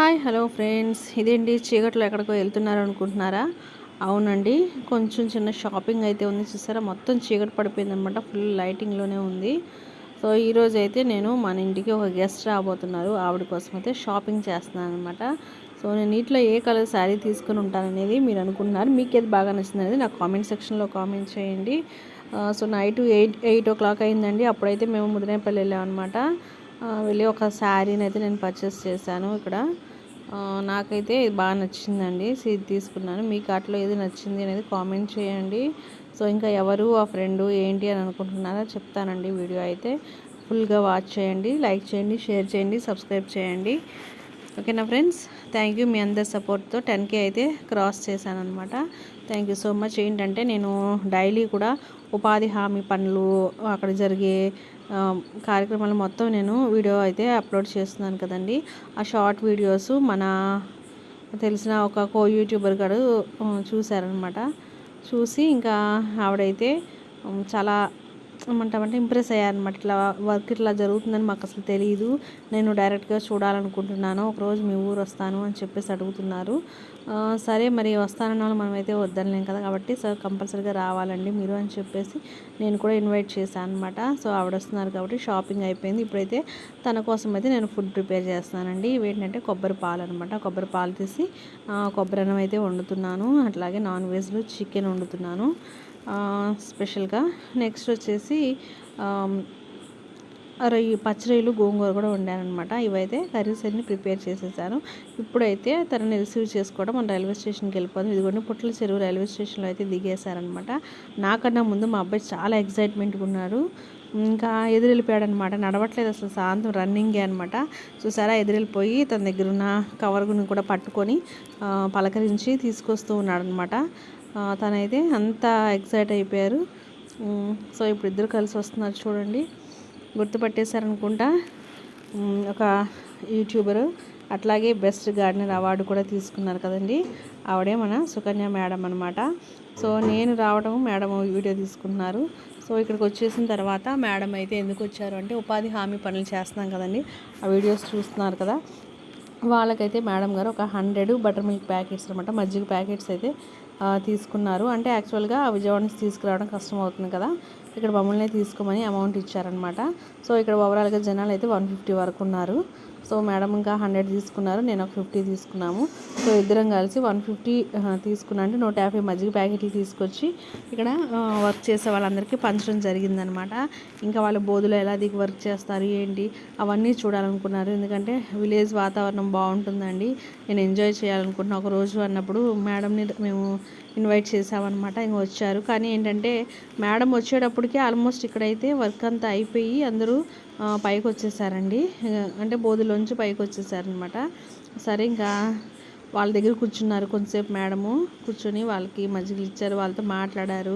Hi hello friends. ఇదేంటి? చీకట్లో ఎక్కడికో వెళ్తున్నారు అనుకుంటున్నారా అవునండి. కొంచెం చిన్న షాపింగ్ అయితే ఉంది చూసారా? మొత్తం చీకటి పడిపోయింది అనమాట ఫుల్ లైటింగ్లోనే ఉంది. సో ఈరోజు అయితే నేను మన ఇంటికి ఒక గెస్ట్ రాబోతున్నారు. ఆవిడ కోసం అయితే షాపింగ్ చేస్తున్నాను అనమాట సో నేను నీటిలో ఏ కలర్ శారీ తీసుకుని ఉంటాననేది మీరు అనుకుంటున్నారు. మీకు ఏది బాగా నచ్చింది అనేది నాకు కామెంట్ సెక్షన్లో కామెంట్ చేయండి. So night eight eight o'clock అయిందండి. అప్పుడైతే మేము ముదినేపల్లి వెళ్ళామన్నమాట వెళ్ళి ఒక శారీని అయితే నేను పర్చేస్ చేశాను ఇక్కడ. నాకైతే ఇది బాగా నచ్చిందండి. ఇది తీసుకున్నాను. మీకు అట్లా ఏది నచ్చింది అనేది కామెంట్ చేయండి. సో ఇంకా ఎవరు ఆ ఫ్రెండ్ ఏంటి అని అనుకుంటున్నారో చెప్తానండి వీడియో అయితే. ఫుల్గా వాచ్ చేయండి లైక్ చేయండి షేర్ చేయండి సబ్స్క్రైబ్ చేయండి. ఓకేనా ఫ్రెండ్స్? థ్యాంక్ యూ మీ అందరి సపోర్ట్తో టెన్కే అయితే క్రాస్ చేశాను అనమాట థ్యాంక్ యూ సో మచ్. ఏంటంటే నేను డైలీ కూడా ఉపాధి హామీ పనులు అక్కడ జరిగే కార్యక్రమాలు మొత్తం నేను వీడియో అయితే అప్లోడ్ చేస్తున్నాను కదండి. ఆ షార్ట్ వీడియోస్ మన తెలిసిన ఒక కో యూట్యూబర్ గారు చూశారనమాట చూసి ఇంకా ఆవిడైతే చాలా ఏమంటామంటే ఇంప్రెస్ అయ్యారనమాట ఇట్లా వర్క్ ఇట్లా జరుగుతుందని మాకు అసలు తెలియదు నేను డైరెక్ట్గా చూడాలనుకుంటున్నాను. ఒకరోజు మీ ఊరు వస్తాను అని చెప్పేసి అడుగుతున్నారు. సరే మరి వస్తానన్న వాళ్ళు మనమైతే వద్దనలేం కదా కాబట్టి సార్ కంపల్సరీగా రావాలండి మీరు అని చెప్పేసి నేను కూడా ఇన్వైట్ చేశాను అనమాట సో ఆవిడ వస్తున్నారు కాబట్టి షాపింగ్ అయిపోయింది. ఇప్పుడైతే తన కోసం అయితే నేను ఫుడ్ ప్రిపేర్ చేస్తున్నానండి. ఇవేంటంటే కొబ్బరి పాలు అనమాట కొబ్బరి పాలు తీసి కొబ్బరి అన్నం అయితే వండుతున్నాను. అట్లాగే నాన్ వెజ్లో చికెన్ వండుతున్నాను. స్పెషల్గా. నెక్స్ట్ వచ్చేసి రొయ్యి పచ్చిరొయ్యలు గోంగూర కూడా వండానమాట ఇవైతే కర్రీస్ అన్ని ప్రిపేర్ చేసేసాను. ఇప్పుడైతే తనని రిసీవ్ చేసుకోవడం మన రైల్వే స్టేషన్కి వెళ్ళిపోతుంది ఇదిగోండి పుట్ల చెరువు రైల్వే స్టేషన్లో అయితే దిగేశారనమాట నాకన్నా ముందు మా అబ్బాయి చాలా ఎగ్జైట్మెంట్గా ఉన్నారు. ఇంకా ఎదురెళ్ళిపోయాడు అనమాట నడవట్లేదు అసలు సాయంత్రం రన్నింగే అనమాట చూసారా? ఎదురెళ్ళిపోయి తన దగ్గర ఉన్న కవర్ని కూడా పట్టుకొని పలకరించి తీసుకొస్తూ ఉన్నాడు అనమాట తనైతే అంత ఎక్సైట్ అయిపోయారు. సో ఇప్పుడు ఇద్దరు కలిసి వస్తున్నారు చూడండి. గుర్తుపట్టేశారనుకుంటా. ఒక యూట్యూబరు అట్లాగే బెస్ట్ గార్డెనర్ అవార్డు కూడా తీసుకున్నారు కదండి. ఆవిడే మన సుకన్య మేడం అనమాట సో నేను రావడం మేడం వీడియో తీసుకుంటున్నారు. సో ఇక్కడికి వచ్చేసిన తర్వాత మేడం అయితే ఎందుకు వచ్చారు అంటే ఉపాధి హామీ పనులు చేస్తున్నాం కదండి. ఆ వీడియోస్ చూస్తున్నారు కదా. వాళ్ళకైతే మేడం గారు ఒక హండ్రెడ్ బటర్ మిల్క్ ప్యాకెట్స్ అనమాట మజ్జిగ ప్యాకెట్స్ అయితే తీసుకున్నారు. అంటే యాక్చువల్గా విజయవాడ నుంచి తీసుకురావడం కష్టం అవుతుంది కదా. ఇక్కడ మమ్మల్ని తీసుకోమని అమౌంట్ ఇచ్చారనమాట సో ఇక్కడ ఓవరాల్గా జనాలు అయితే వన్ ఫిఫ్టీ వరకు ఉన్నారు. సో మేడం ఇంకా హండ్రెడ్ తీసుకున్నారు నేను ఒక ఫిఫ్టీ తీసుకున్నాము. సో ఇద్దరం కలిసి వన్ ఫిఫ్టీ తీసుకున్నా అంటే నూట యాభై మజ్జిగ ప్యాకెట్లు తీసుకొచ్చి ఇక్కడ వర్క్ చేసే వాళ్ళందరికీ పంచడం జరిగిందనమాట. ఇంకా వాళ్ళ బోధులు ఎలా దిగి వర్క్ చేస్తారు ఏంటి అవన్నీ చూడాలనుకున్నారు. ఎందుకంటే విలేజ్ వాతావరణం బాగుంటుందండి. నేను ఎంజాయ్ చేయాలనుకుంటున్నా. ఒక రోజు అన్నప్పుడు మేడంని మేము ఇన్వైట్ చేసామన్నమాట ఇంక వచ్చారు. కానీ ఏంటంటే మేడం వచ్చేటప్పటికి ఆల్మోస్ట్ ఇక్కడైతే వర్క్ అంతా అయిపోయి అందరూ పైకి వచ్చేసారండి అంటే బోధులోంచి పైకి వచ్చేసారనమాట సరే ఇంకా వాళ్ళ దగ్గర కూర్చున్నారు కొంతసేపు మేడము. కూర్చొని వాళ్ళకి మజ్జిగలు ఇచ్చారు వాళ్ళతో మాట్లాడారు.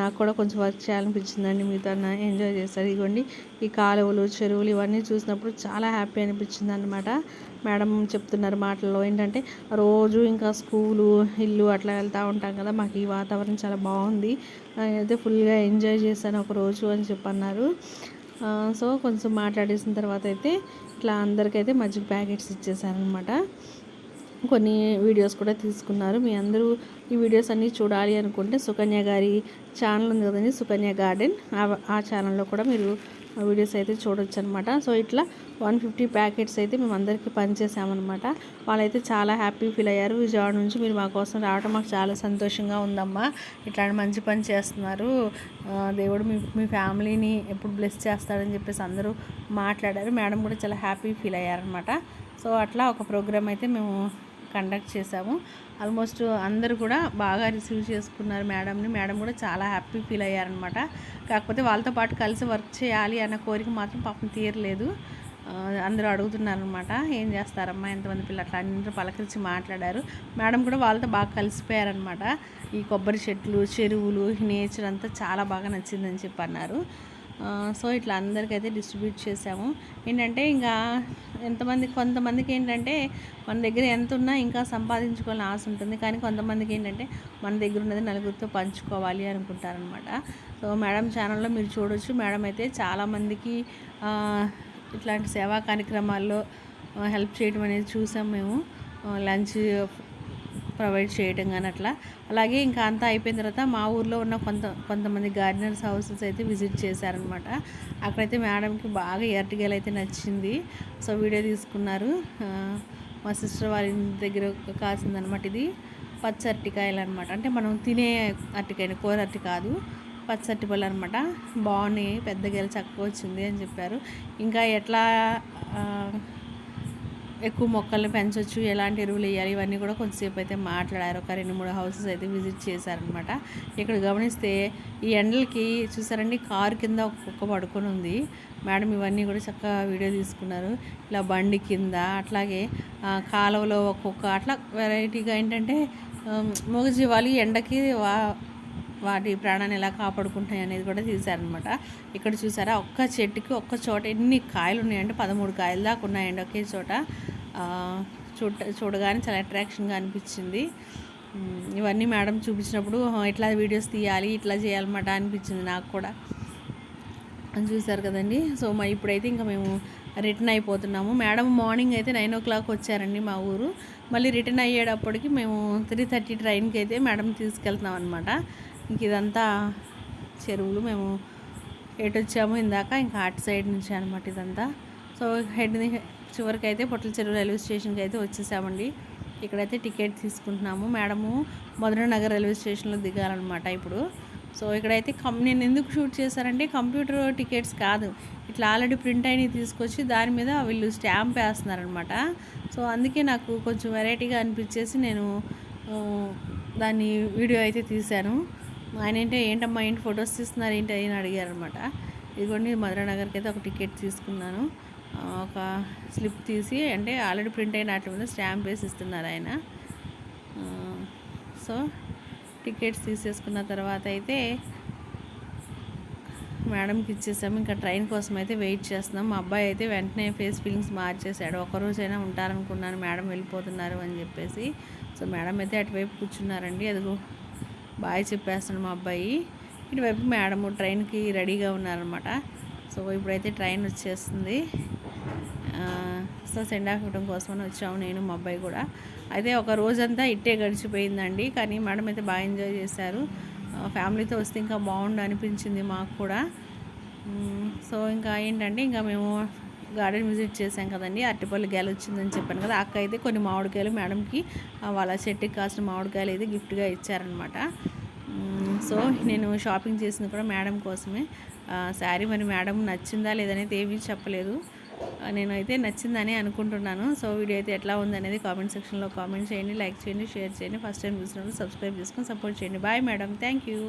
నాకు కూడా కొంచెం వర్క్ చేయాలనిపించిందండి. మీతో ఎంజాయ్ చేస్తారు ఇదిగోండి ఈ కాలువలు చెరువులు ఇవన్నీ చూసినప్పుడు చాలా హ్యాపీ అనిపించింది అనమాట మేడం చెప్తున్నారు మాటల్లో ఏంటంటే రోజు ఇంకా స్కూలు ఇల్లు అట్లా వెళ్తూ ఉంటాం కదా మాకు ఈ వాతావరణం చాలా బాగుంది. అయితే ఫుల్గా ఎంజాయ్ చేశాను ఒక రోజు అని చెప్పన్నారు. సో కొంచెం మాట్లాడేసిన తర్వాత అయితే ఇట్లా అందరికైతే మజ్జిగ ప్యాకెట్స్ ఇచ్చేసారనమాట కొన్ని వీడియోస్ కూడా తీసుకున్నారు. మీ అందరూ ఈ వీడియోస్ అన్నీ చూడాలి అనుకుంటే సుకన్య గారి ఛానల్ ఉంది కదండి సుకన్య గార్డెన్. ఆ ఛానల్లో కూడా మీరు వీడియోస్ అయితే చూడొచ్చు అనమాట సో ఇట్లా వన్ ఫిఫ్టీ ప్యాకెట్స్ అయితే మేము అందరికీ పనిచేసామన్నమాట వాళ్ళైతే చాలా హ్యాపీ ఫీల్ అయ్యారు. విజయవాడ నుంచి మీరు మా కోసం రావడం మాకు చాలా సంతోషంగా ఉందమ్మా. ఇట్లాంటి మంచి పని చేస్తున్నారు. దేవుడు మీ మీ ఫ్యామిలీని ఎప్పుడు బ్లెస్ చేస్తాడని చెప్పేసి అందరూ మాట్లాడారు. మేడం కూడా చాలా హ్యాపీ ఫీల్ అయ్యారనమాట. సో అట్లా ఒక ప్రోగ్రామ్ అయితే మేము కండక్ట్ చేశాము. ఆల్మోస్ట్ అందరూ కూడా బాగా రిసీవ్ చేసుకున్నారు మేడంని. మేడం కూడా చాలా హ్యాపీ ఫీల్ అయ్యారనమాట కాకపోతే వాళ్ళతో పాటు కలిసి వర్క్ చేయాలి అన్న కోరిక మాత్రం పాపం తీరలేదు. అందరూ అడుగుతున్నారనమాట ఏం చేస్తారమ్మా? ఎంతమంది పిల్లలు? అట్లా అందరూ పలకరించి మాట్లాడారు. మేడం కూడా వాళ్ళతో బాగా కలిసిపోయారనమాట ఈ కొబ్బరి చెట్లు చెరువులు నేచర్ అంతా చాలా బాగా నచ్చిందని చెప్పి అన్నారు సో ఇట్లా అందరికైతే డిస్ట్రిబ్యూట్ చేసాము. ఏంటంటే ఇంకా ఎంతమంది కొంతమందికి ఏంటంటే మన దగ్గర ఎంత ఉన్నా ఇంకా సంపాదించుకోవాలని ఆశ ఉంటుంది. కానీ కొంతమందికి ఏంటంటే మన దగ్గర ఉన్నది నలుగురితో పంచుకోవాలి అనుకుంటారనమాట సో మేడం ఛానల్లో మీరు చూడొచ్చు. మేడం అయితే చాలామందికి ఇట్లాంటి సేవా కార్యక్రమాల్లో హెల్ప్ చేయడం అనేది చూసాం మేము. లంచ్ ప్రొవైడ్ చేయడం కానీ అట్లా. అలాగే ఇంకా అంతా అయిపోయిన తర్వాత మా ఊర్లో ఉన్న కొంత కొంతమంది గార్డెనర్స్ హౌసెస్ అయితే విజిట్ చేశారనమాట అక్కడైతే మేడంకి బాగా ఎర్టిగల్ అయితే నచ్చింది. సో వీడియో తీసుకున్నారు. మా సిస్టర్ వాళ్ళ ఇంటి దగ్గర కాసిందనమాట ఇది. పచ్చి అరటికాయలు అనమాట అంటే మనం తినే అరటికాయని కూర అరటి కాదు. పచ్చ అరటిపళ్ళు అనమాట బాగున్నాయి పెద్ద గెల చక్కగా వచ్చింది అని చెప్పారు. ఇంకా ఎట్లా ఎక్కువ మొక్కల్ని పెంచవచ్చు ఎలాంటి ఎరువులు వేయాలి ఇవన్నీ కూడా కొంతసేపు అయితే మాట్లాడారు. ఒక రెండు మూడు హౌసెస్ అయితే విజిట్ చేశారనమాట ఇక్కడ గమనిస్తే ఈ ఎండలకి చూసారండి కారు కింద ఒక కుక్క పడుకొని ఉంది. మేడం ఇవన్నీ కూడా చక్కగా వీడియో తీసుకున్నారు. ఇలా బండి కింద అట్లాగే కాలువలో ఒక కుక్క అట్లా వెరైటీగా ఏంటంటే మూగజీవాలు ఎండకి వా వాటి ప్రాణాన్ని ఎలా కాపాడుకుంటాయి అనేది కూడా తీశారనమాట ఇక్కడ చూసారా ఒక్క చెట్టుకి ఒక్క చోట ఎన్ని కాయలు ఉన్నాయంటే పదమూడు కాయలు దాకా ఉన్నాయండి ఒకే చోట. చూడ చూడగానే చాలా అట్రాక్షన్గా అనిపించింది. ఇవన్నీ మేడం చూపించినప్పుడు ఇట్లా వీడియోస్ తీయాలి ఇట్లా చేయాలన్నమాట అనిపించింది నాకు కూడా. అని చూసారు కదండి. సో మా ఇప్పుడైతే ఇంకా మేము రిటర్న్ అయిపోతున్నాము. మేడం మార్నింగ్ అయితే నైన్ ఓ క్లాక్ వచ్చారండి మా ఊరు. మళ్ళీ రిటర్న్ అయ్యేటప్పటికి మేము త్రీ థర్టీ ట్రైన్కి అయితే మేడం తీసుకెళ్తున్నాం అనమాట ఇంక ఇదంతా చెరువులు మేము ఎటు వచ్చాము ఇందాక ఇంకా అటు సైడ్ నుంచి అనమాట ఇదంతా. సో హెడ్ చివరికి అయితే పొట్ల చెరువు రైల్వే స్టేషన్కి అయితే వచ్చేసామండి. ఇక్కడైతే టికెట్ తీసుకుంటున్నాము. మేడము మధురనగర్ రైల్వే స్టేషన్లో దిగాలన్నమాట ఇప్పుడు. సో ఇక్కడైతే కం నేను ఎందుకు షూట్ చేశారంటే కంప్యూటర్ టికెట్స్ కాదు. ఇట్లా ఆల్రెడీ ప్రింట్ అయినవి తీసుకొచ్చి దాని మీద వీళ్ళు స్టాంప్ వేస్తున్నారనమాట సో అందుకే నాకు కొంచెం వెరైటీగా అనిపించేసి నేను దాన్ని వీడియో అయితే తీశాను. ఆయన ఏంటంటే ఏంటమ్మా ఏంటి ఫొటోస్ తీస్తున్నారు? ఏంటి? అని అడిగారనమాట ఇదిగోండి మధురానగర్కి అయితే ఒక టికెట్ తీసుకున్నాను. ఒక స్లిప్ తీసి అంటే ఆల్రెడీ ప్రింట్ అయిన వాటి మీద స్టాంప్ వేసి ఇస్తున్నారు ఆయన. సో టికెట్స్ తీసేసుకున్న తర్వాత అయితే మేడంకి ఇచ్చేసాము. ఇంకా ట్రైన్ కోసం అయితే వెయిట్ చేస్తున్నాం. మా అబ్బాయి అయితే వెంటనే ఫేస్ ఫీలింగ్స్ మార్చేశాడు. ఒకరోజైనా ఉంటారనుకున్నాను మేడం వెళ్ళిపోతున్నారు అని చెప్పేసి. సో మేడం అయితే అటువైపు కూర్చున్నారండి. అదిగో బాయ్ చెప్పేస్తున్నాడు మా అబ్బాయి. ఇటువైపు మేడము ట్రైన్కి రెడీగా ఉన్నారనమాట సో ఇప్పుడైతే ట్రైన్ వచ్చేస్తుంది. సో సెండ్ ఆఫ్ ఇవ్వడం కోసమని వచ్చాము నేను మా అబ్బాయి కూడా. అయితే ఒక రోజంతా ఇట్టే గడిచిపోయిందండి కానీ మేడం అయితే బాగా ఎంజాయ్ చేశారు. ఫ్యామిలీతో వస్తే ఇంకా బాగుండు అనిపించింది మాకు కూడా. సో ఇంకా ఏంటంటే ఇంకా మేము గార్డెన్ విజిట్ చేసాం కదండి అరటిపల్లి గేలు వచ్చిందని చెప్పాను కదా అక్క అయితే కొన్ని మామిడికాయలు మేడంకి వాళ్ళ చెట్టుకి కాసిన మామిడికాయలు అయితే గిఫ్ట్గా ఇచ్చారనమాట సో నేను షాపింగ్ చేసింది కూడా మేడం కోసమే. శారీ మరి మేడం నచ్చిందా లేదనేది ఏమీ చెప్పలేదు. నేనైతే నచ్చిందని అనుకుంటున్నాను. సో వీడియో అయితే ఎట్లా ఉందనేది కామెంట్ సెక్షన్లో కామెంట్ చేయండి లైక్ చేయండి షేర్ చేయండి. ఫస్ట్ టైం చూసినప్పుడు సబ్స్క్రైబ్ చేసుకొని సపోర్ట్ చేయండి. Bye madam thank you